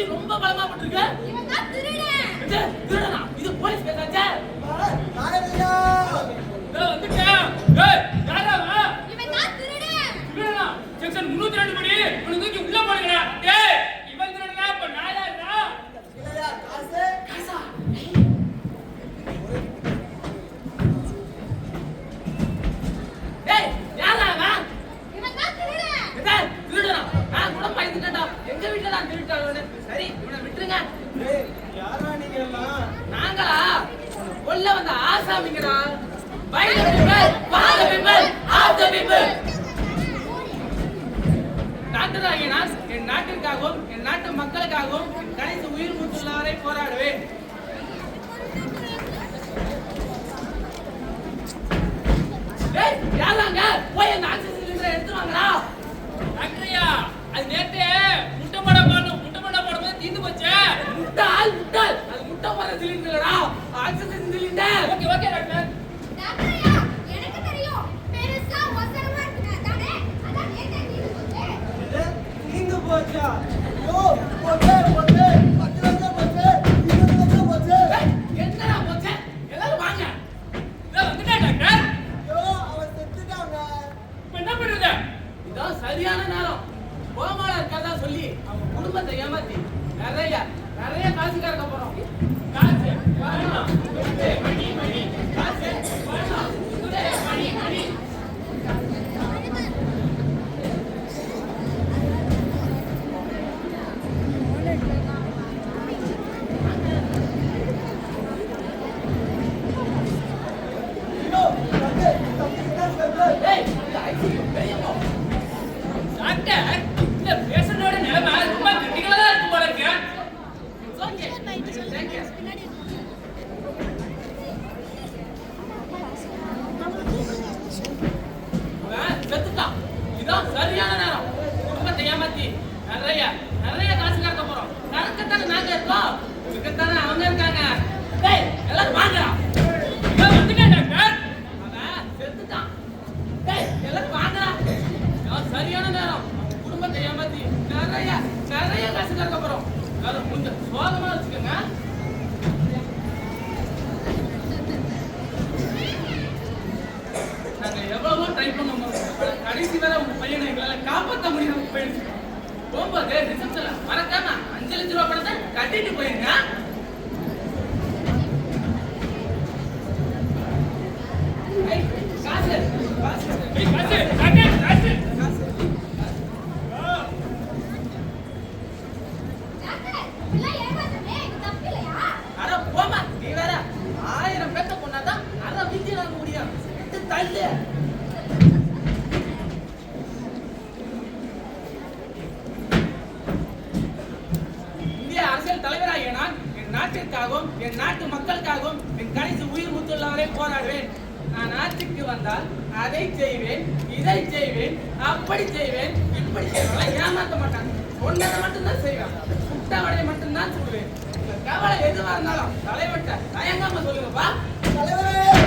கத்தி ரொம்ப பலமா போட்டிருக்கு இவன் தான் திருடன் இது திருடனா இது போலீஸ் இதோ வந்துட்டேன். ஏய், யாரா அவன்? இவன் தான் திருடன் திருடனா? செக்ஷன் 302 படி தான் திருட்டாங்க சரி இவனை விட்டுருங்க. ஏய் யாரா நீங்க எல்லாம்? நாங்களா? கொல்ல வந்த ஆசாமிங்கடா. By the people for the people of the people doctor ஆகிய நான் என் நாட்டிற்காகவும் என் நாட்டு மக்களுக்காகவும் கடைசி உயிர் மூச்சுள்ளவரை போராடுவேன். யாராங்க போய் அந்த ஆக்சிஜன் Ada. एकदम सही எங்களால காப்பாத்த முடியாம போயிடுச்சு. போகும்போது ரிசப்ஷன்ல மறக்காம அஞ்சு லட்ச ரூபாய் பணத்தை கட்டிட்டு போயிருங்க. அரசியல் தலைவராகிய நான் என் நாட்டிற்காகவும் என் நாட்டு மக்களுக்காகவும் என் கடைசி உயிர் முத்துள்ளவரை போராடுவேன். நான் ஆட்சிக்கு வந்தால் அதை செய்வேன் இதை செய்வேன் அப்படி செய்வேன். இப்படி செய்வேன் ஏமாற்ற மாட்டாங்க. ஒன்றரை மட்டும்தான் செய்வேன் குட்டவடையை மட்டும்தான் சொல்லுவேன் கவலை எதுவாக இருந்தாலும் தலைவட்ட தயங்காம சொல்லுங்கப்பா. தலைவரே!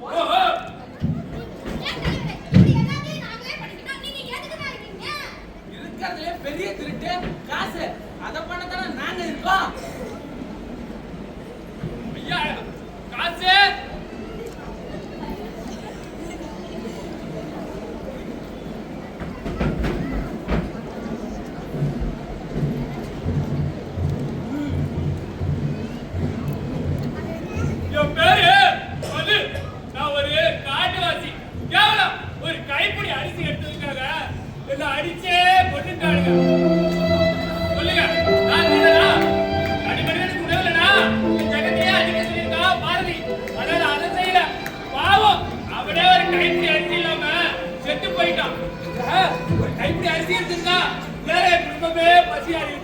One. ஒரு கைப்பிடி அரிசி எடுத்ததுக்காக என்னை அடிச்சே கொன்னுட்டானுங்க. சொல்லுங்க, நான் திருடனா? அடிமனிதனுக்கு உணவில்லைனா? ஜெகத்தையே சொல்லியிருக்கா பாரதி. ஆனால் அதை செய்யல. பாவம், அவனே ஒரு கைப்பிடி அரிசி இல்லாம செத்து போயிட்டான். ஒரு கைப்பிடி அரிசி இருந்திருந்தா, வேற குடும்பமே பசியாரி